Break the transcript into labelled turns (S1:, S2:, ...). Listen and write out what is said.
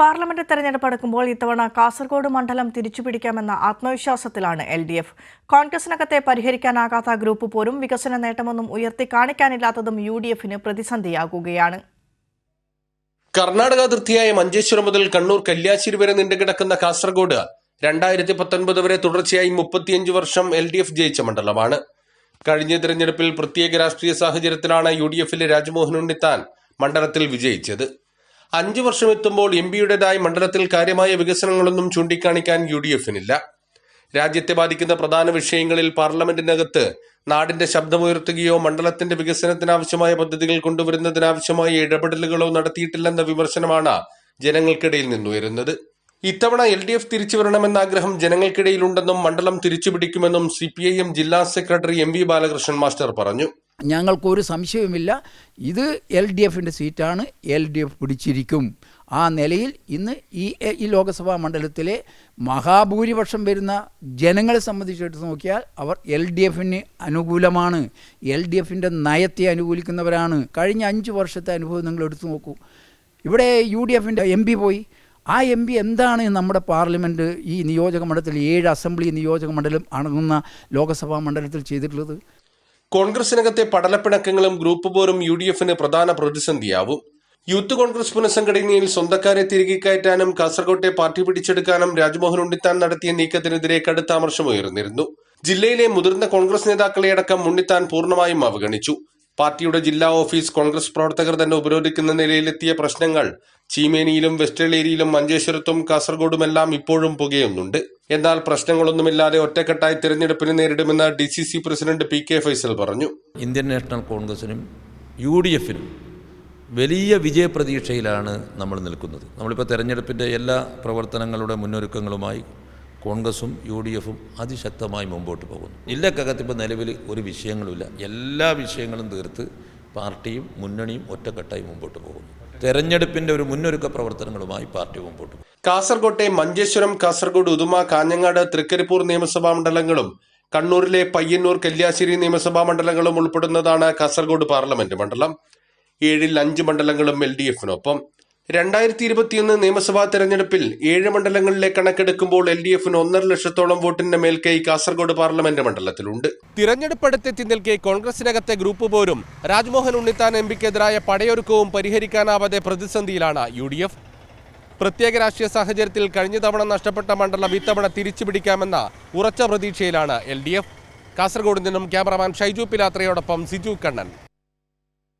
S1: Parliament തെരഞ്ഞെടുപ്പ് അടുക്കുമ്പോൾ ഇത്തവണ കാസർഗോഡ് മണ്ഡലം തിരിച്ചുപിടിക്കാമെന്ന ആത്മവിശ്വാസത്തിലാണ് എൽ ഡി എഫ്. കോൺഗ്രസിനകത്തെ പരിഹരിക്കാനാകാത്ത ഗ്രൂപ്പ് പോലും വികസന നേട്ടമൊന്നും ഉയർത്തി കാണിക്കാനില്ലാത്തതും യു ഡി എഫിന് പ്രതിസന്ധിയാകുകയാണ്.
S2: കർണാടക അതിർത്തിയായ മഞ്ചേശ്വരം മുതൽ കണ്ണൂർ കല്യാശ്ശേരി വരെ നീണ്ടുകിടക്കുന്ന കാസർഗോഡ് രണ്ടായിരത്തി പത്തൊൻപത് വരെ തുടർച്ചയായി മുപ്പത്തിയഞ്ച് വർഷം എൽ ഡി എഫ് ജയിച്ച മണ്ഡലമാണ്. കഴിഞ്ഞ തെരഞ്ഞെടുപ്പിൽ പ്രത്യേക രാഷ്ട്രീയ സാഹചര്യത്തിലാണ് യു ഡി എഫിലെ രാജ്മോഹൻ ഉണ്ണിത്താൻ മണ്ഡലത്തിൽ വിജയിച്ചത്. അഞ്ചു വർഷം എത്തുമ്പോൾ എം പിയുടേതായ മണ്ഡലത്തിൽ കാര്യമായ വികസനങ്ങളൊന്നും ചൂണ്ടിക്കാണിക്കാൻ യു ഡി എഫിനില്ല. രാജ്യത്തെ ബാധിക്കുന്ന പ്രധാന വിഷയങ്ങളിൽ പാർലമെന്റിനകത്ത് നാടിന്റെ ശബ്ദമുയർത്തുകയോ മണ്ഡലത്തിന്റെ വികസനത്തിനാവശ്യമായ പദ്ധതികൾ കൊണ്ടുവരുന്നതിനാവശ്യമായ ഇടപെടലുകളോ നടത്തിയിട്ടില്ലെന്ന വിമർശനമാണ് ജനങ്ങൾക്കിടയിൽ നിന്നുയരുന്നത്. ഇത്തവണ എൽ ഡി എഫ് തിരിച്ചു വരണമെന്ന ആഗ്രഹം ജനങ്ങൾക്കിടയിലുണ്ടെന്നും മണ്ഡലം തിരിച്ചുപിടിക്കുമെന്നും സി പി ഐ എം ജില്ലാ secretary M V Balakrishnan master പറഞ്ഞു.
S3: ഞങ്ങൾക്കൊരു സംശയവുമില്ല. ഇത് എൽ ഡി എഫിന്റെ സീറ്റാണ്. എൽ ഡി എഫ് പിടിച്ചിരിക്കും. ആ നിലയിൽ ഇന്ന് ഈ ഈ ലോക്സഭാ മണ്ഡലത്തിലെ മഹാഭൂരിപക്ഷം വരുന്ന ജനങ്ങളെ സംബന്ധിച്ചെടുത്ത് നോക്കിയാൽ അവർ എൽ ഡി എഫിന് അനുകൂലമാണ്. എൽ ഡി എഫിന്റെ നയത്തെ അനുകൂലിക്കുന്നവരാണ്. കഴിഞ്ഞ അഞ്ച് വർഷത്തെ അനുഭവം നിങ്ങൾ എടുത്തു നോക്കൂ. ഇവിടെ യു ഡി എഫിന്റെ എം പി പോയി. ആ എം പി എന്താണ് നമ്മുടെ പാർലമെന്റ് ഈ നിയോജക മണ്ഡലത്തിൽ ഏഴ് അസംബ്ലി നിയോജക മണ്ഡലം അടങ്ങുന്ന ലോക്സഭാ മണ്ഡലത്തിൽ ചെയ്തിട്ടുള്ളത്?
S2: കോൺഗ്രസിനകത്തെ പടലപ്പിണക്കങ്ങളും ഗ്രൂപ്പ് പോരും യു ഡി എഫിന് പ്രധാന പ്രതിസന്ധിയാവും. യൂത്ത് കോൺഗ്രസ് പുനഃസംഘടനയിൽ സ്വന്തക്കാരെ തിരികെ കയറ്റാനും കാസർകോട്ടെ പാർട്ടി പിടിച്ചെടുക്കാനും രാജ്മോഹൻ ഉണ്ണിത്താൻ നടത്തിയ നീക്കത്തിനെതിരെ കടുത്ത അമർഷമുയർന്നിരുന്നു ജില്ലയിലെ മുതിർന്ന കോൺഗ്രസ് നേതാക്കളെ അടക്കം ഉണ്ണിത്താൻ പൂർണമായും അവഗണിച്ചു. പാർട്ടിയുടെ ജില്ലാ ഓഫീസ് കോൺഗ്രസ് പ്രവർത്തകർ തന്നെ ഉപരോധിക്കുന്ന നിലയിലെത്തിയ പ്രശ്നങ്ങൾ ചീമേനിയിലും വെസ്റ്റേളേരിയിലും മഞ്ചേശ്വരത്തും കാസർഗോഡുമെല്ലാം ഇപ്പോഴും പുകയുന്നുണ്ട്. എന്നാൽ പ്രശ്നങ്ങളൊന്നുമില്ലാതെ ഒറ്റക്കെട്ടായി തിരഞ്ഞെടുപ്പിന് നേരിടുമെന്ന് D C C president P K Faisal പറഞ്ഞു.
S4: ഇന്ത്യൻ നാഷണൽ കോൺഗ്രസിനും യു ഡി എഫിനും വലിയ വിജയപ്രതീക്ഷയിലാണ് നമ്മൾ നിൽക്കുന്നത്. നമ്മളിപ്പോൾ തെരഞ്ഞെടുപ്പിന്റെ എല്ലാ പ്രവർത്തനങ്ങളുടെ മുന്നൊരുക്കങ്ങളുമായി കോൺഗ്രസും യു ഡി എഫും അതിശക്തമായി മുമ്പോട്ട് പോകുന്നു. ജില്ലക്കകത്ത് ഇപ്പോൾ നിലവിൽ ഒരു വിഷയങ്ങളുമില്ല. എല്ലാ വിഷയങ്ങളും തീർത്ത് പാർട്ടിയും മുന്നണിയും ഒറ്റക്കെട്ടായി മുമ്പോട്ട് പോകുന്നു. തെരഞ്ഞെടുപ്പിന്റെ ഒരു മുന്നൊരുക്ക പ്രവർത്തനങ്ങളുമായി പാർട്ടി മുമ്പോട്ട് പോകും
S2: കാസർകോട്ടെ മഞ്ചേശ്വരം കാസർഗോഡ് ഉദുമ കാഞ്ഞങ്ങാട് തൃക്കരിപ്പൂർ നിയമസഭാ മണ്ഡലങ്ങളും കണ്ണൂരിലെ പയ്യന്നൂർ കല്യാശ്ശേരി നിയമസഭാ മണ്ഡലങ്ങളും ഉൾപ്പെടുന്നതാണ് കാസർഗോഡ് പാർലമെന്റ് മണ്ഡലം. ഏഴിൽ അഞ്ച് മണ്ഡലങ്ങളും എൽ ഡി എഫിനൊപ്പം. രണ്ടായിരത്തി ഇരുപത്തിയൊന്ന് നിയമസഭാ തെരഞ്ഞെടുപ്പിൽ ഏഴ് മണ്ഡലങ്ങളിലെ കണക്കെടുക്കുമ്പോൾ എൽ ഡി എഫിന് ഒന്നര ലക്ഷത്തോളം വോട്ടിന്റെ മേൽക്കൈ കാസർഗോഡ് പാർലമെന്റ് മണ്ഡലത്തിലുണ്ട്. തിരഞ്ഞെടുപ്പ് തിരഞ്ഞെടുപ്പടുത്തെത്തി നിൽക്കെ കോൺഗ്രസിനകത്തെ ഗ്രൂപ്പ് പോരും. രാജ്മോഹൻ ഉണ്ണിത്താൻ എം പിക്കെതിരായ പടയൊരുക്കവും പരിഹരിക്കാനാവാതെ പ്രതിസന്ധിയിലാണ് യു ഡി എഫ് പ്രത്യേക രാഷ്ട്രീയ സാഹചര്യത്തിൽ കഴിഞ്ഞ തവണ നഷ്ടപ്പെട്ട മണ്ഡലം ഇത്തവണ തിരിച്ചുപിടിക്കാമെന്ന ഉറച്ച പ്രതീക്ഷയിലാണ് എൽ ഡി എഫ് കാസർഗോഡ് നിന്നും ക്യാമറമാൻ ഷൈജു പിലാത്രയോടൊപ്പം സിജു കണ്ണൻ.